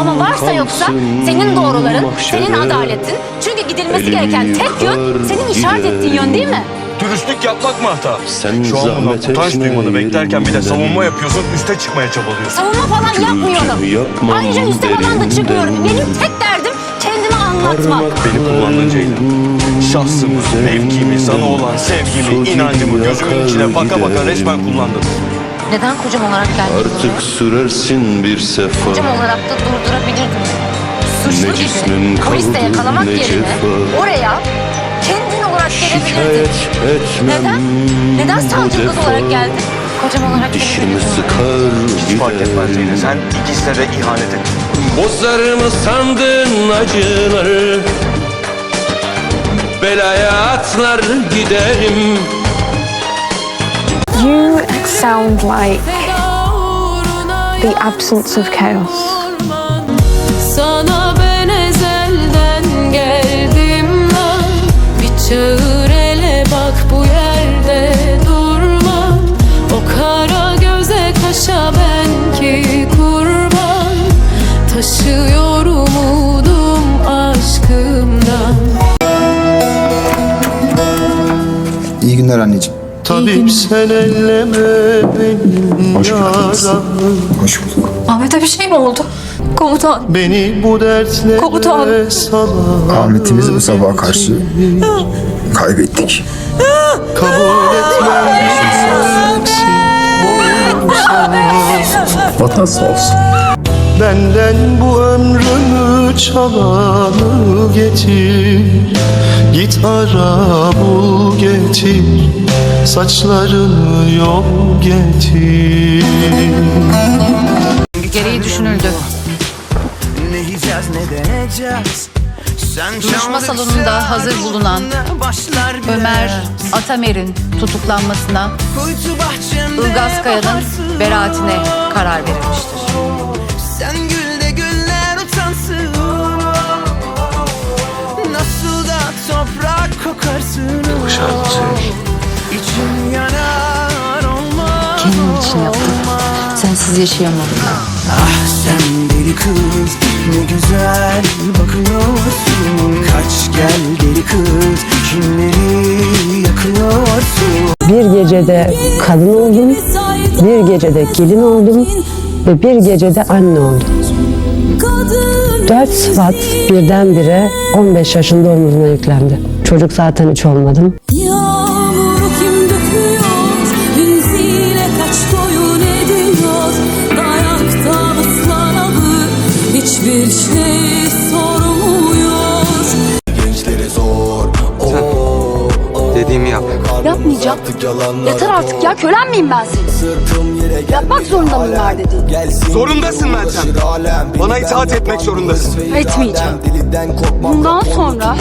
Ama varsa yoksa senin doğruların, senin adaletin. Çünkü gidilmesi gereken tek yön senin işaret ettiğin yön değil mi? Dürüstlük yapmak mı hata? Sen Şu an bundan zahmet utanç duymanı beklerken bir de savunma yapıyorsun, üste çıkmaya çabalıyorsun. Savunma falan yapmıyorum. yapmam Ayrıca üste falan da çıkmıyorum. Benim tek derdim kendimi anlatmak. Beni kullandın Ceylan. Şahsımı, mevkimi, sana olan sevgimi, inancımı gözümün içine baka baka resmen kullandın. Neden kocam olarak geldin? Artık sürersin bir sefa Kocam olarak da durdurabilirdim. Suçlu Ne cismin gibi poliste kaldı, yakalamak ne yerine cefa. oraya kendin olarak gelebilirdin. Şikayet etmem Neden? Neden savcı kız olarak geldin? Kocam olarak Dişimi gelebilirdin. sıkar Hiç fark etmez giderim Sen ikisine de ihanet ettin. Bozarımı sandın acıları Belaya atlar giderim sound like the absence of chaos. Sana ben ezelden geldim lan Bir çağır ele bak bu yerde durma O kara göze kaşa ben ki kurban Taşıyor umudum aşkımdan İyi günler anneciğim. Tabip sen elleme benim Hoş yaramı Hoş bulduk. Ahmet'e bir şey mi oldu? Komutan Beni bu dertlere Komutan. salan Ahmet'imizi bu sabaha karşı kaybettik. Kabul etmem Vatan sağ olsun. Benden bu ömrümü çalanı getir Git ara bul getir Saçlarını yol getir gereği düşünüldü. Ne yiyeceğiz ne deneyeceğiz Sen Duruşma salonunda hazır bulunan. Ömer Atamer'in tutuklanmasına Kuytu bahçemde Ilgaz Kaya'nın beraatine karar verilmiştir. Sen gül de güller utansın. Nasıl da toprak kokarsın. İçim yanar olmaz. Kendin için yaptım. Sensiz yaşayamam. Ah sen deli kız ne güzel bakıyorsun. Kaç gel deli kız kimleri yakıyorsun? Bir gecede kadın oldum, bir gecede gelin oldum ve bir gecede anne oldum. Dört sıfat birdenbire 15 yaşında omuzuna yüklendi. Çocuk zaten hiç olmadım. Hiçbir şey Dediğimi yap. Yapmayacağım. Yeter artık ya kölen miyim ben senin? Yapmak zorunda mıyım var dediğin? Zorundasın Meltem. Bana itaat etmek zorundasın. Etmeyeceğim. Bundan sonra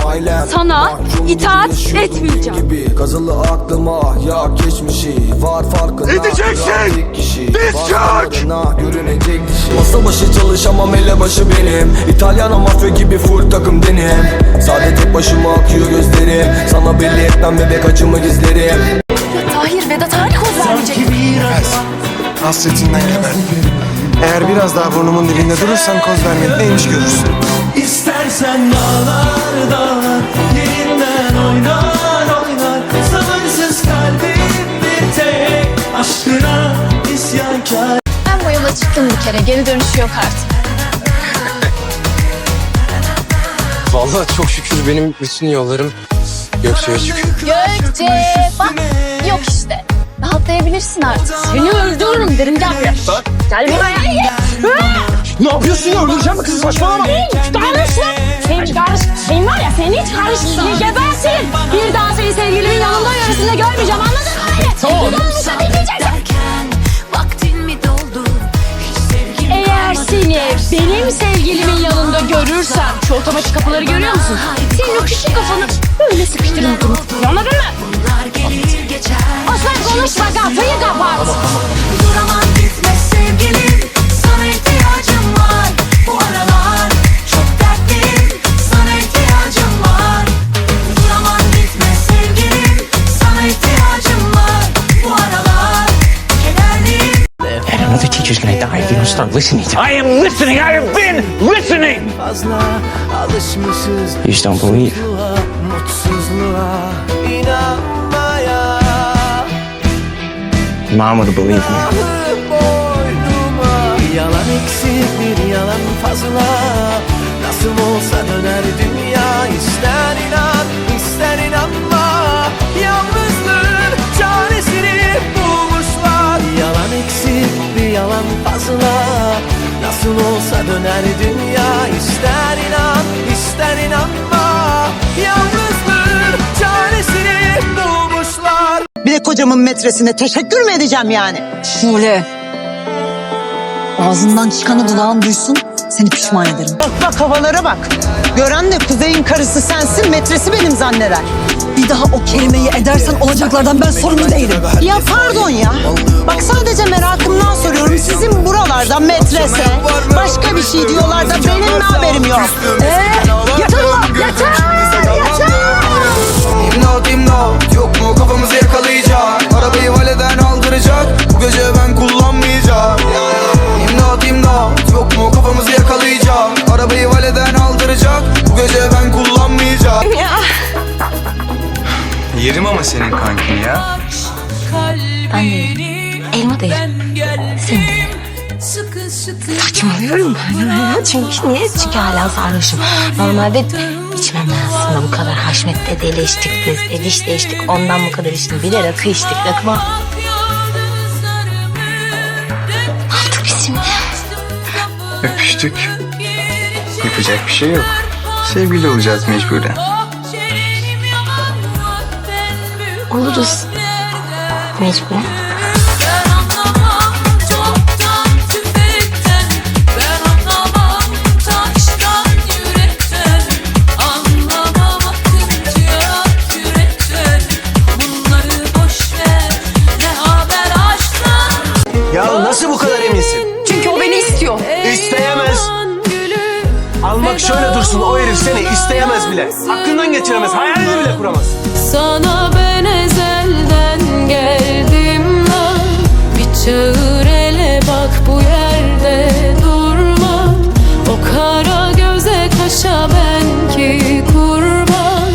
sana itaat etmeyeceğim. Kazılı aklıma ya geçmişi var farkında Edeceksin! Diz çök! görünecek dişi Masa başı çalışamam elebaşı benim İtalyan mafya gibi full takım denim Sade tek başıma akıyor gözlerim Sana belli etmem bebek acımı gizlerim Tahir Vedat harika koz vermeyecek. Hasretinden geberdim. Eğer biraz daha burnumun dibinde durursan koz vermek neymiş görürsün. İstersen dağlar dağlar Yerinden oynar oynar Sabırsız kalbim bir tek Aşkına isyankar Ben bu yola çıktım bir kere. Geri dönüşü yok artık. Vallahi çok şükür benim bütün yollarım Gökçe'ye çıkıyor. Gökçe bak yok işte. Rahatlayabilirsin artık. Seni öldürürüm derim gel buraya. Gel buraya. Ne yapıyorsun ya? Öldüreceğim mi kızı saçmalama. Karışma. Sen hiç karış. Sen var ya sen hiç karış. Seni gebersin. Bir daha seni sevgilimin yanında yöresinde görmeyeceğim anladın mı? beni? Tamam. Bir daha dinleyeceksin. Vaktin mi doldu Eğer seni benim sevgilimin yanında görürsem şu otomatik kapıları görüyor musun? Senin o küçük kafanı böyle sıkıştırırım. Anladın mı? Osman konuşma kapıyı kapat. Duramam die if you start listening to I am listening. I have been listening. You just don't believe. Mom would believe me. boynuma Bir yalan eksik bir yalan fazla Nasıl olsa döner dünya ister inan döner dünya ister inan ister inanma Yalnızlığın çaresini bulmuşlar Bir de kocamın metresine teşekkür mü edeceğim yani? Şule. Ağzından çıkanı dudağın duysun. Seni pişman ederim. Bak bak havalara bak. Gören de kuzeyin karısı sensin metresi benim zanneder. Daha o kelimeyi edersen olacaklardan ben sorumlu değilim. Ya pardon ya. Bak sadece merakımdan soruyorum. Sizin buralarda metrese başka bir şey diyorlar da benim mi haberim yok? Yerim ama senin kankin ya. Ben değilim. Elma değil. Sen değil. Saçmalıyorum ben ya. Çünkü niye? Çünkü hala sarhoşum. Normalde içmem aslında bu kadar. Haşmet'te deleştik biz. Ediş değiştik. Ondan bu kadar içtim. Bir de rakı içtik. Rakıma... Ne yaptık biz şimdi? Öpüştük. Yapacak bir şey yok. Sevgili olacağız mecburen. Oluruz. Mecburen. Şöyle dursun o herif seni isteyemez bile. Aklından geçiremez hayalini bile kuramaz. Sana ben ezelden geldim lan. Bir çağır ele bak bu yerde durma. O kara göze kaşa ben ki kurban.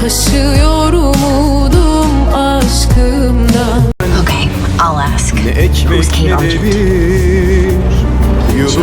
Taşıyor umudum aşkımdan. Okay, I'll ask. Ne ekmek ne de bir yudum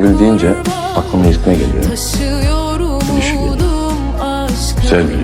Songül deyince aklıma ne geliyor? Umudum aşkımdan Sevgili.